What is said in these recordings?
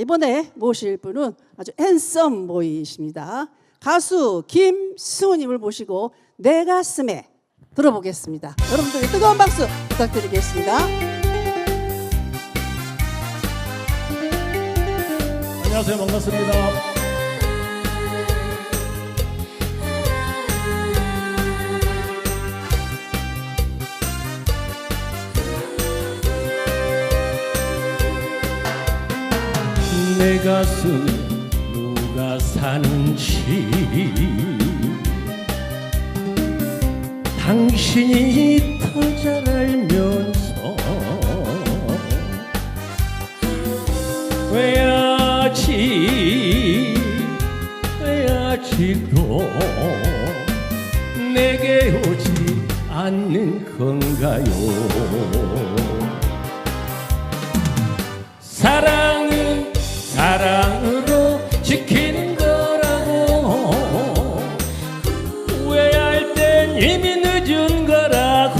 이번에 모실 분은 아주 핸섬 보이십니다. 가수 김승우님을 모시고 내 가슴에 들어보겠습니다. 여러분들 뜨거운 박수 부탁드리겠습니다. 안녕하세요 반갑습니다 내 가슴 누가 사는지. 당신이 더 잘 알면서 왜 아직 왜 아직도 내게 오지 않는 건가요 이미 늦은 거라고.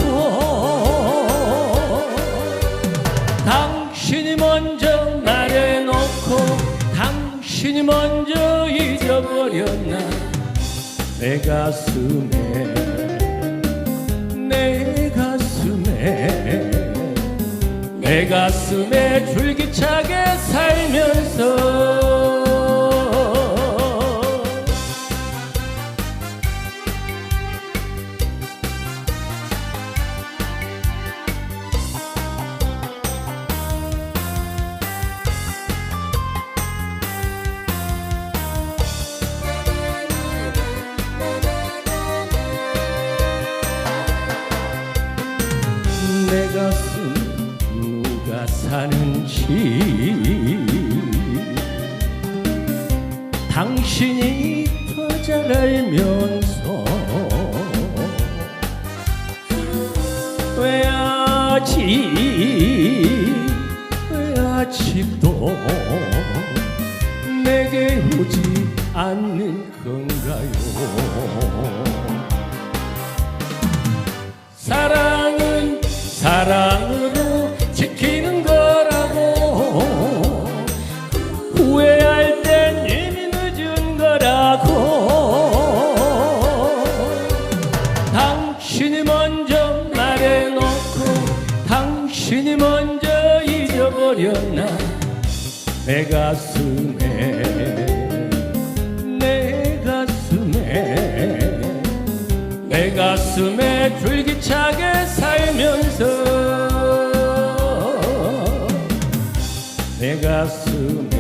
당신이 먼저 말해놓고 당신이 먼저 잊어버렸나. 내 가슴에 내 가슴에 내 가슴에 줄기차게 살면서 사는지. 당신이 더 잘 알면서 왜 아직 왜 아직도 내게 오지 않는 건가요? 사랑 잊어버렸나? 내 가슴에 내 가슴에. 내 가슴에 줄기차게 살면서 내 가슴에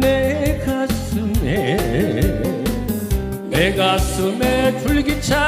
내 가슴에. 내 가슴에 줄기차게